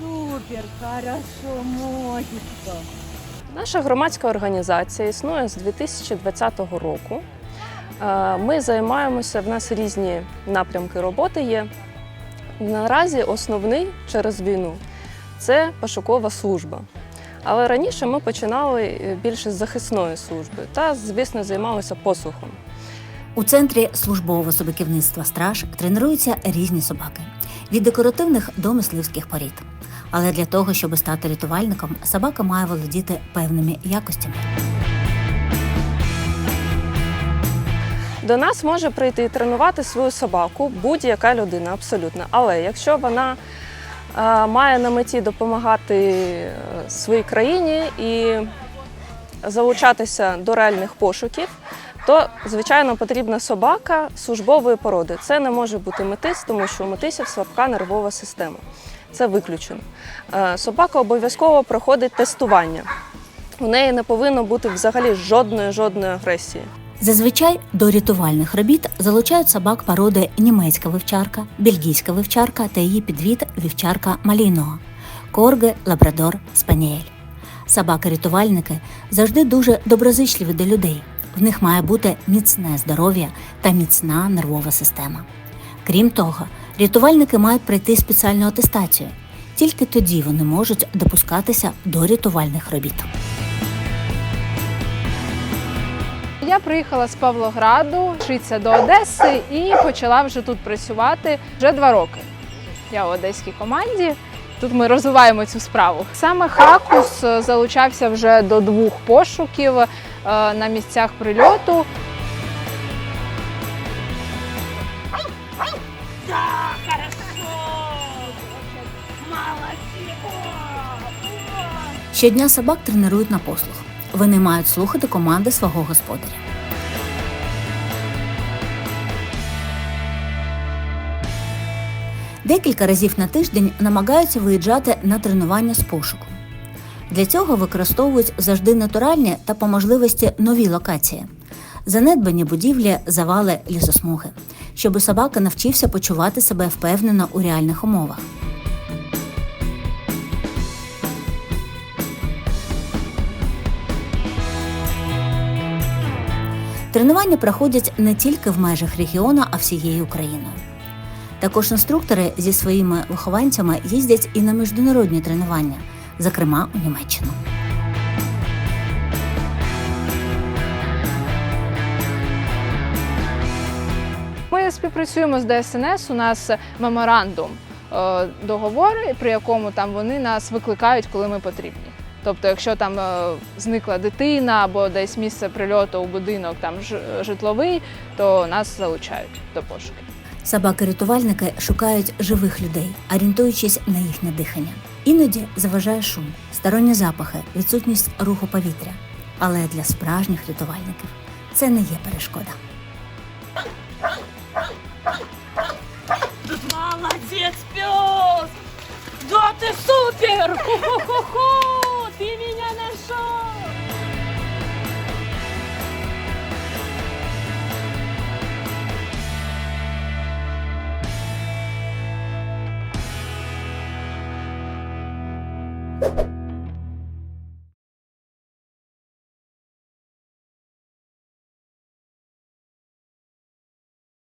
Супер, хорошо, Модічка. Наша громадська організація існує з 2020 року. Е, Ми займаємося, в нас різні напрямки роботи є. Наразі основний через війну це пошукова служба. Але раніше ми починали е, більше з захисної служби та, звісно, займалися послухом. У центрі службового собаківництва страж тренуються різні собаки від декоративних до мисливських порід. Але для того, щоб стати рятувальником, собака має володіти певними якостями. До нас може прийти і тренувати свою собаку будь-яка людина, абсолютно. Але якщо вона е, має на меті допомагати е, своїй країні і залучатися до реальних пошуків, то звичайно потрібна собака службової породи. Це не може бути метис, тому що у метисів слабка нервова система. Це виключено. Е, Собака обов'язково проходить тестування. У неї не повинно бути взагалі жодної жодної агресії. Зазвичай до рятувальних робіт залучають собак породи німецька вівчарка, бельгійська вівчарка та її підвід вівчарка маліного, корги, лабрадор, спаніель. Собаки-рятувальники завжди дуже доброзичливі до людей. В них має бути міцне здоров'я та міцна нервова система. Крім того, рятувальники мають пройти спеціальну атестацію. Тільки тоді вони можуть допускатися до рятувальних робіт. Я приїхала з Павлограду, вчитися до Одеси і почала вже тут працювати вже два роки. Я у одеській команді. Тут ми розвиваємо цю справу. Саме Хакус е, залучався вже до двох пошуків е, на місцях прильоту. Щодня собак тренують на послух. Вони мають слухати команди свого господаря. Декілька разів на тиждень намагаються виїжджати на тренування з пошуку. Для цього використовують завжди натуральні та по можливості нові локації. Занедбані будівлі, завали, лісосмуги, щоб собака навчився почувати себе впевнено у реальних умовах. Тренування проходять не тільки в межах регіону, а всією Україною. Також інструктори зі своїми вихованцями їздять і на міжнародні тренування, зокрема у Німеччину. Ми співпрацюємо з ДСНС. У нас меморандум е, договори, при якому там вони нас викликають, коли ми потрібні. Тобто, якщо там е, зникла дитина або десь місце прильоту у будинок там житловий, то нас залучають до пошуків. Собаки-рятувальники шукають живих людей, орієнтуючись на їхнє дихання. Іноді заважає шум, сторонні запахи, відсутність руху повітря. Але для справжніх рятувальників це не є перешкода. Молодець, пес! Да ти супер! Хо-хо-хо!